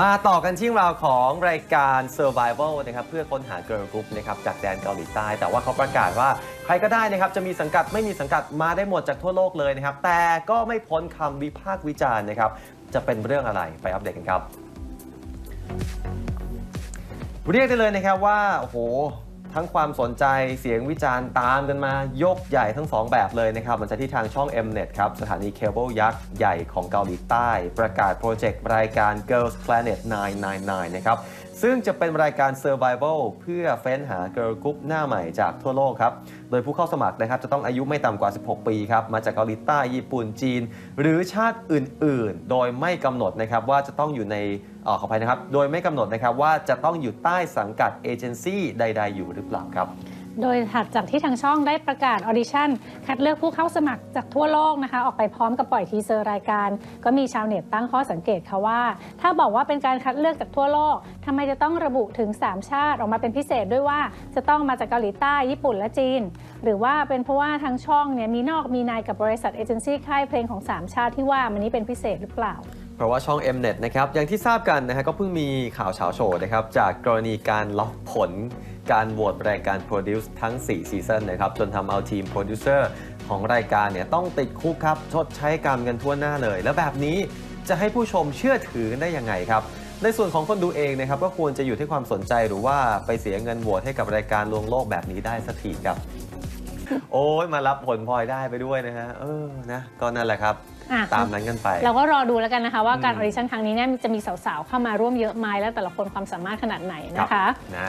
มาต่อกันที่ราวของรายการ Survival นะครับเพื่อค้นหา Girl Group นะครับจากแดนเกาหลีใต้ แต่ว่าเขาประกาศว่าใครก็ได้นะครับจะมีสังกัดไม่มีสังกัดมาได้หมดจากทั่วโลกเลยนะครับ แต่ก็ไม่พ้นคำวิพากษ์วิจารณ์นะครับ จะเป็นเรื่องอะไรไปอัปเดตกันครับ เรียกได้เลยนะครับว่าโอ้โห ทั้งความสนใจเสียงวิจารณ์ตามกันมายกใหญ่ทั้งสองแบบเลยนะครับมันจะที่ทางช่อง Mnet ครับสถานีเคเบิลยักษ์ใหญ่ของเกาหลีใต้ ประกาศโปรเจกต์รายการ Girls Planet 999 นะครับ ซึ่งจะเป็นรายการ Survival เพื่อเฟ้นหา Girl Group หน้าใหม่จากทั่วโลกครับ โดยผู้เข้าสมัครนะครับจะต้องอายุไม่ต่ำกว่า 16 ปีครับ มาจากเกาหลีใต้ญี่ปุ่นจีน หรือชาติอื่น ๆ โดยไม่กำหนดนะครับว่าจะต้องอยู่ในออขออภัยนะครับ โดยไม่กำหนดนะครับว่าจะต้องอยู่ใต้สังกัดเอเจนซี่ใด ๆ อยู่หรือเปล่าครับ โดยถัดจากที่ทางช่องได้ประกาศออดิชั่น คัดเลือกผู้เข้าสมัครจากทั่วโลกนะคะ ออกไปพร้อมกับปล่อยทีเซอร์รายการ ก็มีชาวเน็ตตั้งข้อสังเกตค่ะว่า ถ้าบอกว่าเป็นการคัดเลือกจากทั่วโลกทำไมจะต้องระบุถึง 3 ชาติออกมาเป็นพิเศษด้วยว่า จะต้องมาจากเกาหลีใต้ญี่ปุ่นและจีน หรือว่าเป็นเพราะว่าทางช่องเนี่ยมีนอกมีในกับบริษัทเอเจนซี่ค่ายเพลงของ 3 ชาติที่ว่ามันนี้เป็นพิเศษหรือเปล่า เพราะว่าช่อง Mnet นะครับอย่างที่ทราบกันนะฮะก็เพิ่งมีข่าวเฉาโชว์นะครับจากกรณีการล็อกผลการโหวตรายการ Produce ทั้ง 4 ซีซันนะครับจนทำเอาทีมโปรดิวเซอร์ของรายการเนี่ยต้องติดคุกครับชดใช้กรรมกันทั่วหน้าเลย แล้วแบบนี้จะให้ผู้ชมเชื่อถือได้ยังไงครับ ในส่วนของคนดูเองนะครับก็ควรจะอยู่ที่ความสนใจหรือว่าไปเสียเงินโหวตให้กับรายการลวงโลกแบบนี้ได้สักทีครับ โอ้ยมารับผลพลอยได้ไปด้วยนะฮะเออนะก็นั่นแหละครับ อะ ตามนั้นกันไป เราก็รอดูแล้วกันนะคะ ว่าการอือมอดิชั่นครั้งนี้เนี่ยจะมีสาวๆ เข้ามาร่วมเยอะไหมและแต่ละคนความสามารถขนาดไหนนะคะ นะ